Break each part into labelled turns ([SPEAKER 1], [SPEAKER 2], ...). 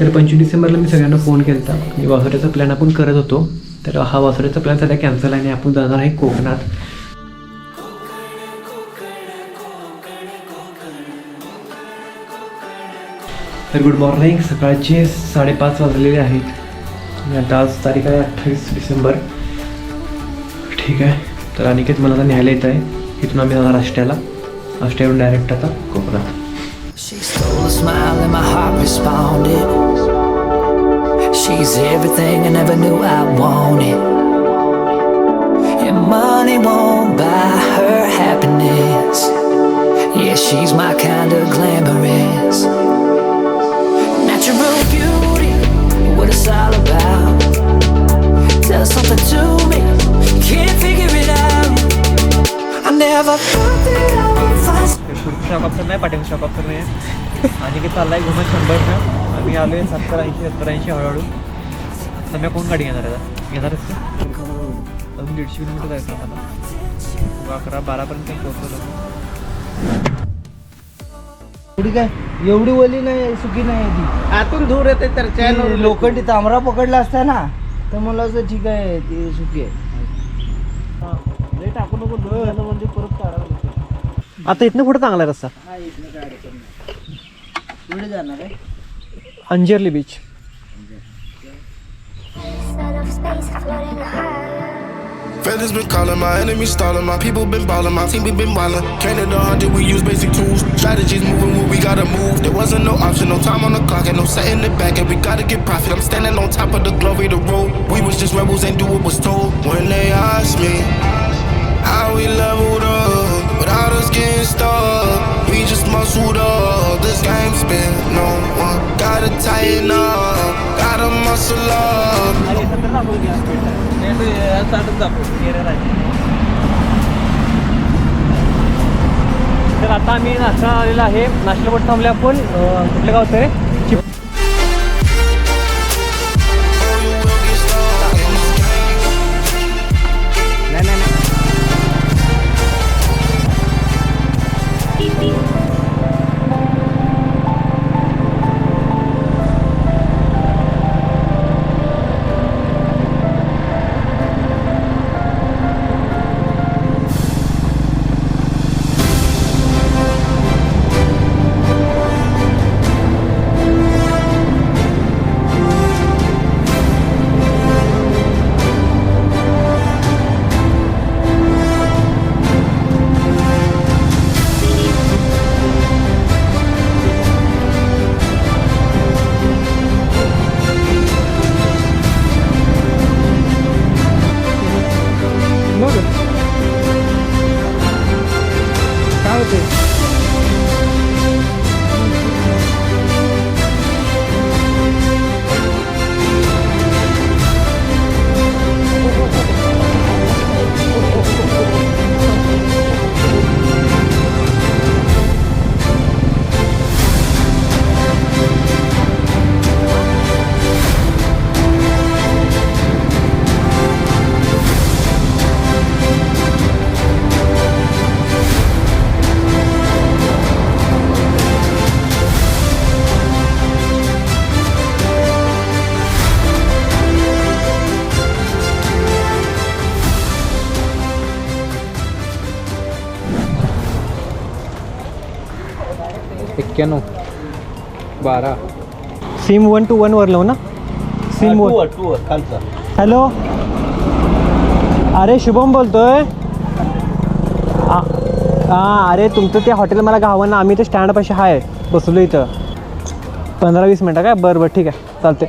[SPEAKER 1] तर पंचवीस डिसेंबरला मी सगळ्यांना फोन केला होता मी वासोऱ्याचा प्लॅन आपण करत होतो. तर हा वासोऱ्याचा प्लॅन सध्या कॅन्सल आहे आणि आपण जाणार आहे कोकणात. तर गुड मॉर्निंग सकाळचे साडेपाच वाजलेले आहेत. आणि आता आज तारीख आहे अठ्ठावीस डिसेंबर. ठीक आहे. तर अनिकेत मला आता न्यायला येत आहे. इथून आम्ही जाणार आष्ट्याला. आष्ट्यावरून डायरेक्ट आता कोकणात.
[SPEAKER 2] smile and my heart responded. She's everything I never knew I wanted. And money won't buy her happiness. Yeah, she's my kind of glamorous. Natural beauty, what it's all about. Tell something to me, can't figure it out. I never thought that I would find.
[SPEAKER 1] Shock option नाही पाठीमागे shock option नाही आहे आणि की चाललाय घुमत शंभरनं आम्ही आलो आहे सत्तर ऐंशी सत्तर ऐंशी हळूहळू. तर मी कोण गाडी घेणार आहे आता? घेणारच का? अजून दीडशे किलोमीटर जायचं आम्हाला अकरा बारापर्यंत पोहोचलो.
[SPEAKER 3] एवढी काय? एवढी ओली नाही सुकी नाही ती.
[SPEAKER 4] आतून धूर येते तर
[SPEAKER 3] लोखंडी तांबरा पकडला असता ना तर मला असं ठीक आहे ती सुकी आहे.
[SPEAKER 4] टाकू नको म्हणजे परत काढावं
[SPEAKER 1] आता इथनं पुढे चांगला रस्ता?
[SPEAKER 3] हा इथनं काय अडचण नाही पुढे जाणार आहे
[SPEAKER 1] Anjarle beach
[SPEAKER 5] Set of space floating high.
[SPEAKER 6] Feathers been calling, my enemies stalling, my people been balling, my team we been wildin'. Can't the hundred, we use basic tools. Strategies moving when we gotta move. There wasn't no option, no time on the clock, and no set in the back, and we gotta get profit. I'm standing on top of the glory, the road. We was just rebels and do what was told. When they asked me how we leveled up. This no one gotta tighten up, gotta muscle up.
[SPEAKER 1] तर आता आम्ही नाश्ता आलेला आहे नाश्ता पण थांबले आपण अं, कुठलं गाव ते एक्क्याण्णव बारा। सिम वन टू वन वर लावू ना। SIM one.
[SPEAKER 4] टू खालचा
[SPEAKER 1] हॅलो। अरे शुभम बोलतोय। आ- हाँ अरे तुमचं ते हॉटेल मला गावं ना आम्ही ते स्टँडपाशी आहे बसलो इथं. पंधरा वीस मिनटं काय? बरं बरं ठीक आहे. चालते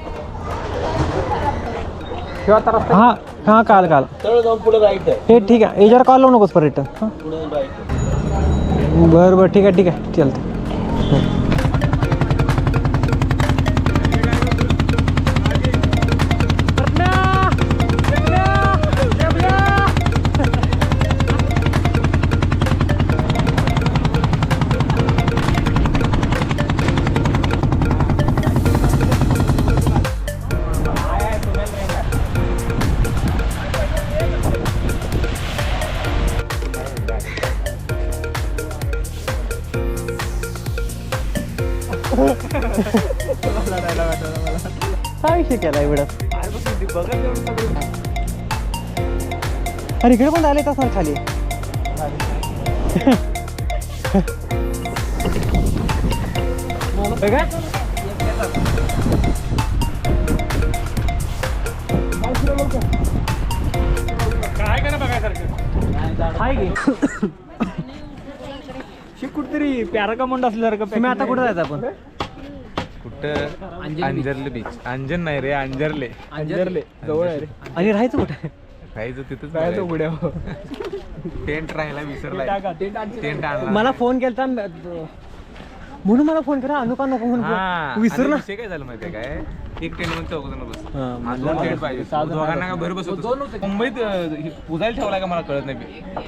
[SPEAKER 1] हाँ हाँ काल काल.
[SPEAKER 4] आहे.
[SPEAKER 1] हे ठीक आहे. याच्यावर कॉल लावू नकोस परत रिटर्न हाँ.
[SPEAKER 4] पुढे
[SPEAKER 1] बरं बरं ठीक आहे ठीक आहे. चालतं काय विषय केला एवढा? अरे इकडे पण आले का सर खाली काय हाय शिक कुठतरी पॅरा का म्हणत असल्यासारखं तुम्ही आता कुठं जायचं आपण?
[SPEAKER 7] कुठं? अंजरले बीच अंजन नाही रे अंजरले.
[SPEAKER 1] अंजरले. जवळ आहे रे. आणि राहायचं कुठे?
[SPEAKER 7] राहायचं तिथंच
[SPEAKER 1] राहायचं उघड्या
[SPEAKER 7] टेंट राहायला विसरलाय. टेंट आणला.
[SPEAKER 1] मला फोन केलता म्हणून मला फोन करा अनु का नको म्हणून विसर ना
[SPEAKER 7] काय झालं माहितीये काय? एक टेंटमध्ये चौघ जण बस दोन टेंट पाहिजे. दोघांना का भर बसवतो मुंबईत पुजायला ठेवलाय का मला कळत नाही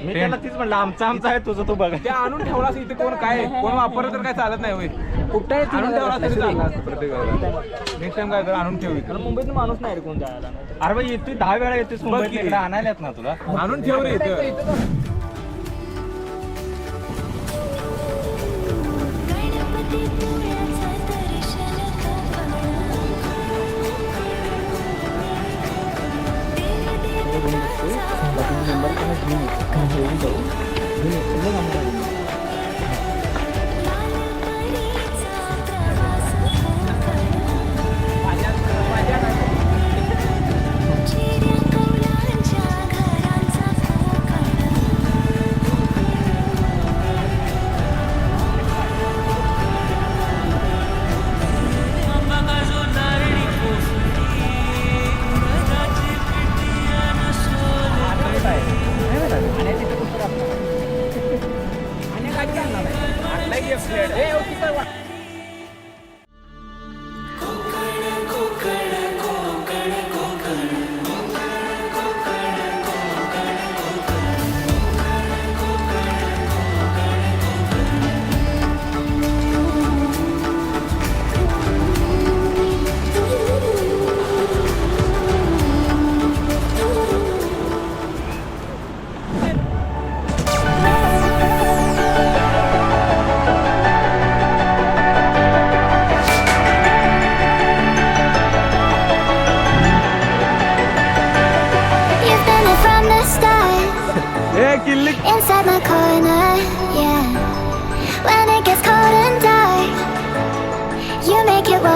[SPEAKER 1] मी त्याला तीच म्हणलं आमचा आमचा आहे तुझं तू बघा.
[SPEAKER 7] ते आणून ठेवला असं इथे कोण काय? कोण वापरलं तर काय चालत नाही होय.
[SPEAKER 1] कुठं
[SPEAKER 7] आणून ठेवला असं प्रत्येकाला नेक्स्ट टाइम काय तर आणून ठेव.
[SPEAKER 1] मुंबईत माणूस नाही रे कोण जायला. अरे भाई येतोय दहा वेळा येतोय मुंबईत
[SPEAKER 7] की.
[SPEAKER 1] इकडे आणायला येत ना तुला.
[SPEAKER 7] आणून ठेव रे इथं.
[SPEAKER 5] 그냥 여기서 눈이 걸려가면 Inside my corner, yeah. When it gets cold and dark, you make it warmer.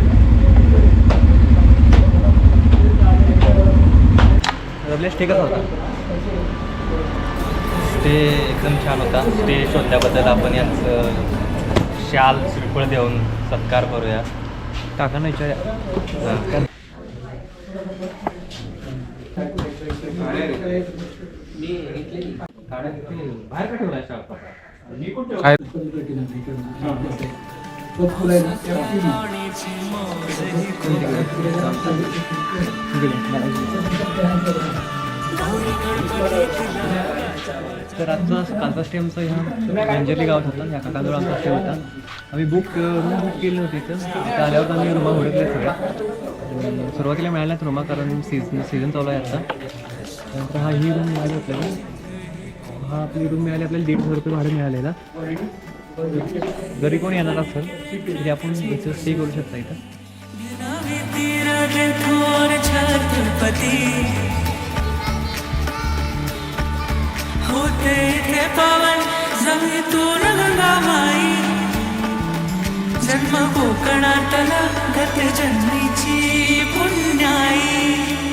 [SPEAKER 1] Stay कसा होता. स्टे एकदम छान होता. स्टे शोधल्याबद्दल आपण यांचं शाल श्रीफळ देऊन सत्कार करूया. काकांना विचारूया. बाहेर का ठेवलाय शाल तर आजचा कालचा स्टे आमचा ह्या मंजर्ली गावात होता या काकाजवळ आमचा स्टे होता. आम्ही बुक रूम बुक केली होती तर आता आल्यावर आम्ही रुमा हुडकल्या सगळ्या सुरुवातीला मिळाल्यात रुमा कारण सीझन सीझन चालू आहे आता त्यानंतर हा ही रूम मिळाली आपल्याला. हा आपली रूम मिळाली आपल्याला दीड हजार रुपये भाडं मिळालेला. घरी कोण येणार असेल तिथे आपण स्टे करू शकता इथं.
[SPEAKER 2] जन्म कोकणातला गत जन्मीची पुण्याई.